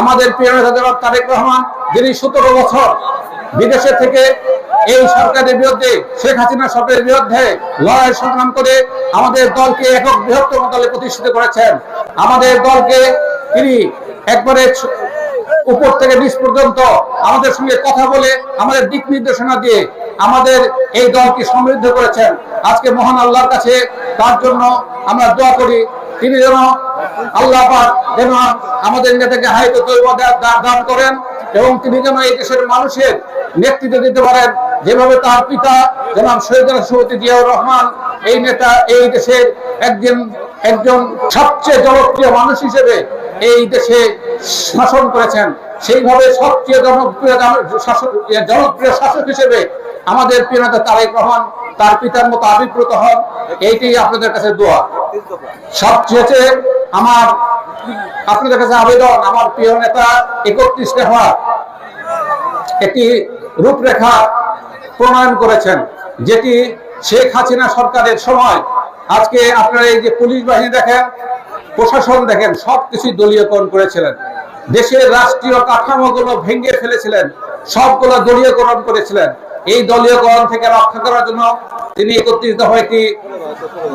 আমাদের প্রিয় তারেক রহমান, যিনি সতেরো বছর বিদেশে থেকে এই সরকারের বিরুদ্ধে, শেখ হাসিনা সরকারের বিরুদ্ধে লড়াই সংগ্রাম করে আমাদের দলকে একক বৃহত্তম দলে প্রতিষ্ঠিত করেছেন। আমাদের দলকে তিনি একবারে উপর থেকে নিচ পর্যন্ত আমাদের সঙ্গে কথা বলে, আমাদের দিক নির্দেশনা দিয়ে আমাদের এই দলকে সমৃদ্ধ করেছেন। আজকে মহান আল্লাহর কাছে তার জন্য আমরা দোয়া করি। তিনি যেন আল্লাহ যেন আমাদের নেতাকে হাইতে তৈব দান করেন এবং তিনি যেন এই দেশের মানুষের নেতৃত্ব দিতে পারেন। যেভাবে তার পিতা জনাব শহীদ রাষ্ট্রপতি জিয়াউর রহমান এই নেতা এই দেশের একজন একজন সবচেয়ে জনপ্রিয় মানুষ হিসেবে এই দেশে শাসন করেছেন। সেইভাবে সবচেয়ে জনপ্রিয় শাসক জনপ্রিয় শাসক হিসেবে আমাদের প্রিয় নেতা তারেক রহমান, তার পিতার মতো আবির্ভূত হন এইটাই আপনাদের কাছে দোয়া। সবচেয়ে আমার, আপনাদের কাছে আবেদন, আমার প্রিয় নেতা একত্রিশ দফা একটি রূপরেখা প্রণয়ন করেছেন, যেটি শেখ হাসিনা সরকারের সময়। আজকে আপনারা এই যে পুলিশ বাহিনী দেখেন, প্রশাসন দেখেন, সবকিছু দলীয়করণ করেছিলেন। দেশের রাষ্ট্রীয় কাঠামোগুলো ভেঙে ফেলেছিলেন, সবগুলো দলীয়করণ করেছিলেন। এই দলীয়করণ থেকে রক্ষা করার জন্য তিনি একত্রিশ দফা একটি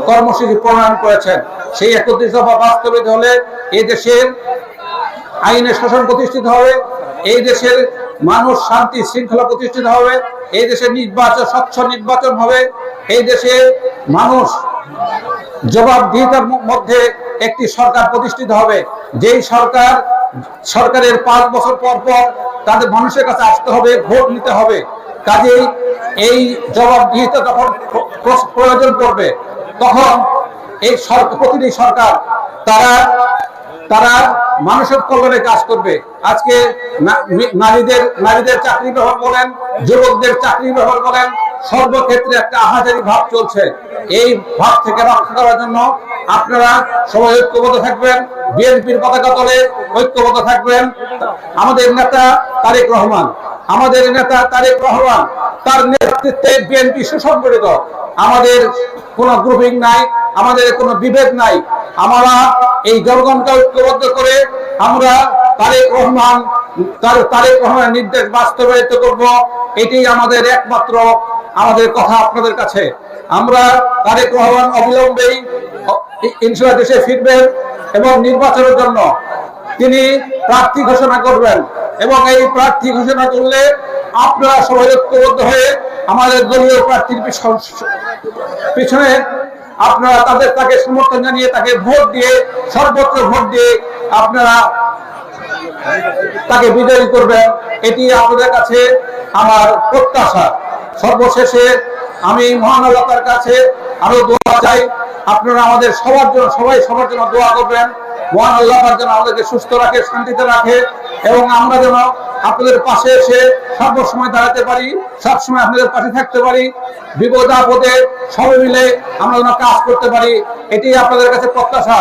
কর্মসূচি প্রণয়ন করেছেন। সেই একত্রিশ দফা বাস্তবিত হলে এই দেশের আইনের শাসন প্রতিষ্ঠিত হবে, এই দেশের মানুষ শান্তি শৃঙ্খলা প্রতিষ্ঠিত হবে, এই দেশের নির্বাচন স্বচ্ছ নির্বাচন হবে, এই দেশে মানুষ জবাবদিহিতার মধ্যে একটি সরকার প্রতিষ্ঠিত হবে। যেই সরকার, সরকারের পাঁচ বছর পর পর তাদের মানুষের কাছে আসতে হবে, ভোট নিতে হবে। কাজেই এই জবাবদিহিতা যখন প্র- প্র- প্রয়োজন পড়বে, তখন এই প্রতিটি সরকার তারা তারা মানুষের কল্যাণে কাজ করবে। আজকে নারীদের নারীদের চাকরি ব্যবহার বলেন, যুবকদের চাকরি ব্যবহার বলেন, সর্বক্ষেত্রে একটা আহাজারি ভাব চলছে। এই ভাব থেকে রক্ষা করার জন্য আপনারা সবাই ঐক্যবদ্ধ থাকবেন। বিএনপির পতাকা তলে ঐক্যবদ্ধ থাকবেন আমাদের নেতা তারেক রহমান। আমাদের নেতা তারেক রহমান তার নেতৃত্বে বিএনপি সুসংগঠিত। আমাদের কোনো গ্রুপিং নাই, আমাদের কোনো বিভেদ নাই। আমরা এই জনগণকে ঐক্যবদ্ধ করে আমরা তারেক রহমান, তার তারেক রহমানের নির্দেশ বাস্তবায়িত করব। এটাই আমাদের একমাত্র আমাদের কথা আপনাদের কাছে। আমরা তারেক রহমান অবিলম্বেই ইনশাল্লাহ দেশে ফিরবেন। এবং নির্বাচনের জন্য তিনি প্রার্থী ঘোষণা করবেন। এবং এই প্রার্থী ঘোষণা করলে আপনারা সবাই ঐক্যবদ্ধ হয়ে আমাদের দলীয় প্রার্থীর পিছনে আপনারা তাদের তাকে সমর্থন জানিয়ে তাকে ভোট দিয়ে সর্বোচ্চ ভোট দিয়ে আপনারা তাকে বিজয়ী করবেন। এটি আপনাদের কাছে আমার প্রত্যাশা। সর্বশেষে আমি মহান কাছে আরও দোয়া চাই। আপনারা আমাদের সবার জন্য, সবাই সবার জন্য দোয়া করবেন। মহান আল্লাহ যেন আমাদেরকে সুস্থ রাখে, শান্তিতে রাখে এবং আমরা যেন আপনাদের পাশে এসে সর্বসময় দাঁড়াতে পারি, সবসময় আপনাদের পাশে থাকতে পারি। বিপদ আপদে সবাই মিলে আমরা যেন কাজ করতে পারি এটি আপনাদের কাছে প্রত্যাশা।